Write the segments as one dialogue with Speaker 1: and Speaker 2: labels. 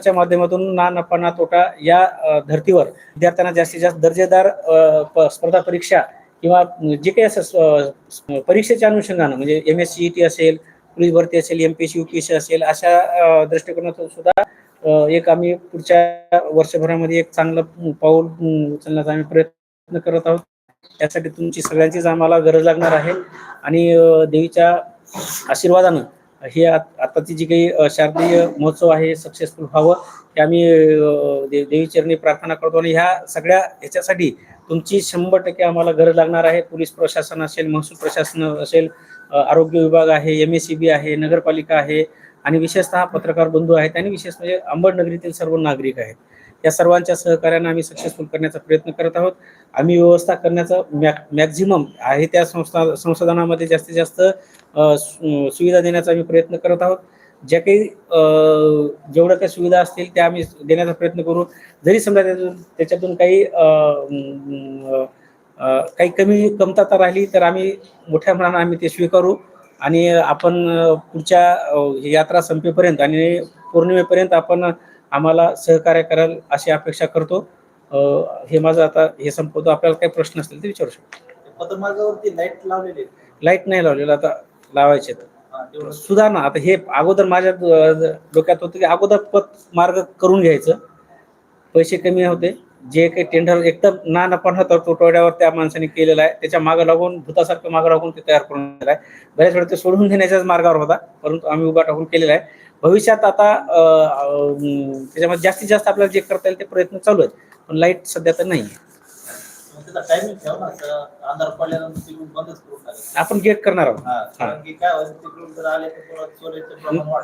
Speaker 1: च्या माध्यमातून ना नफा ना तोटा या धर्तीवर विद्यार्थ्यांना जास्तीत जास्त दर्जेदार प- स्पर्धा परीक्षा किंवा जे काही असं परीक्षेच्या अनुषंगानं म्हणजे एम एस सी टी असेल पोलीस भरती असेल M P S C U P S C दृष्टिकोनातून सुद्धा एक आम्ही पुढच्या वर्षभरामध्ये एक चांगलं पाऊल उचलण्याचा आम्ही प्रयत्न करत आहोत. त्यासाठी तुमची सगळ्यांचीच आम्हाला गरज लागणार आहे आणि देवीच्या आशीर्वादानं हे आत- आताची जी काही शारदीय महोत्सव आहे सक्सेसफुल व्हावं हे आम्ही दे- देवीचरणी प्रार्थना करतो आणि ह्या सगळ्या ह्याच्यासाठी तुमची शंभर टक्के आम्हाला गरज लागणार आहे. पोलीस प्रशासन असेल महसूल प्रशासन असेल आरोग्य विभाग आहे एम एस सी बी आहे नगरपालिका आहे आणि विशेषतः पत्रकार बंधू आहेत आणि विशेष म्हणजे अंबडनगरीतील सर्व नागरिक आहेत. या सर्वांच्या सहकार्याने आम्ही सक्सेसफुल करण्याचा प्रयत्न करत आहोत. आम्ही व्यवस्था करण्याचा मॅक्झिमम आहे त्या संस्था संसाधनामध्ये जास्तीत जास्त सु- सुविधा देण्याचा आम्ही प्रयत्न करत आहोत. ज्या काही जेवढ्या काही सुविधा असतील त्या आम्ही देण्याचा प्रयत्न करू. जरी समजा त्यातून त्याच्यातून काही काही कमी कमतरता राहिली तर आम्ही मोठ्या प्रमाणात आम्ही ते स्वीकारू आणि आपण पुढच्या यात्रा संपेपर्यंत आणि पौर्णिमेपर्यंत आपण आम्हाला सहकार्य कराल अशी अपेक्षा करतो. हे माझं आता हे संपवतो. आपल्याला काही प्रश्न असतील ते विचारू शकतो.
Speaker 2: पदमार्गावरती लाइट लावलेले.
Speaker 1: लाइट नाही लावलेलं आता लावायचे सुधारणा आता हे अगोदर माझ्या डोक्यात होतं की अगोदर पथ मार्ग करून घ्यायचं. पैसे कमी होते. जे काही टेंडर एकदम ना नफा होता तोटवड्यावर त्या माणसाने केलेला आहे. त्याच्या मागं लागून भूतासारखं मागं लागून ते तयार करून आहे. बऱ्याच वेळा ते सोडून देण्याच्याच मार्गावर होता परंतु आम्ही उभा टाकून केलेला आहे. भविष्यात आता त्याच्यामध्ये जास्तीत जास्त आपल्याला जे करता येईल ते प्रयत्न चालू आहेत पण लाइट सध्या तर नाही. आपण गेट करणार आहोत.
Speaker 2: हा.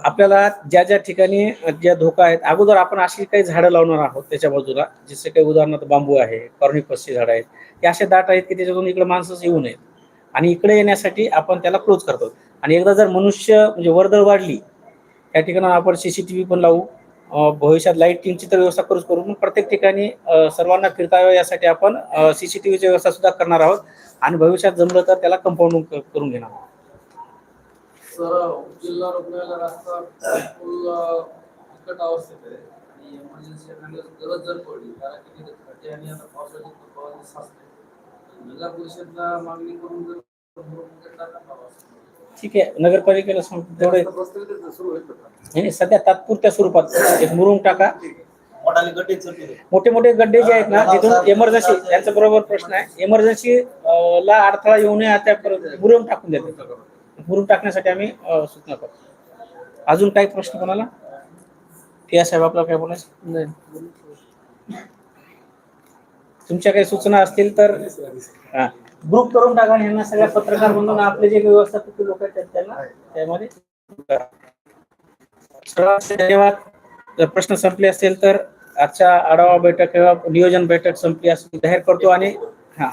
Speaker 1: आपल्याला ज्या ज्या ठिकाणी ज्या धोका आहेत अगोदर आपण अशी काही झाडं लावणार आहोत त्याच्या बाजूला जसे काही उदाहरणार्थ बांबू आहे कॉर्निफसची झाडं आहेत हे असे दाट आहेत की त्याच्यातून इकडे माणसंच येऊ नयेत. आणि इकडे येण्यासाठी आपण त्याला क्लोज करतो. आणि एकदा जर मनुष्य म्हणजे वर्दळ वाढली त्या ठिकाणी आपण सीसीटीव्ही पण लावू. भविष्यात लाईटिंगची तर व्यवस्था करूच करू पण प्रत्येक ठिकाणी सर्वांना फिरता यावं यासाठी आपण सीसीटीव्हीची व्यवस्था सुद्धा करणार आहोत. आणि भविष्यात जमलं तर त्याला कंपाऊंड करून घेणार आहोत.
Speaker 3: जिल्हा रुग्णालयाला रस्ता अवस्थेत आहे. आणि इमर्जन्सी गरज जर पडली कारण की खड्डे आणि आता पावसाची फवारणी साचते परिषदला मागणी करून जर
Speaker 1: ठीक आहे. नगरपालिकेला सांगतो तेवढे? नाही, सध्या तात्पुरत्या स्वरूपात एक मुरुम टाका. मोठे मोठे गड्डे जे आहेत ना जिथून एमर्जन्सी त्यांचा बरोबर प्रश्न आहे. एमर्जन्सी ला अडथळा येऊ नये त्या मुरुम टाकून देतो. मुरुम टाकण्यासाठी आम्ही सूचना करतो. अजून काही प्रश्न कोणाला? ते साहेब आपल्याला काय बोलायचं? नाही. तुमच्या काही सूचना असतील तर हा. ग्रुप करून टाका आणि ह्यांना सगळ्या पत्रकार म्हणून आपले जे व्यवस्थापक लोक आहेत त्यांना त्यामध्ये धन्यवाद. जर प्रश्न संपले असतील तर आजच्या आढावा बैठक किंवा नियोजन बैठक संपली असं जाहीर करतो आणि हा.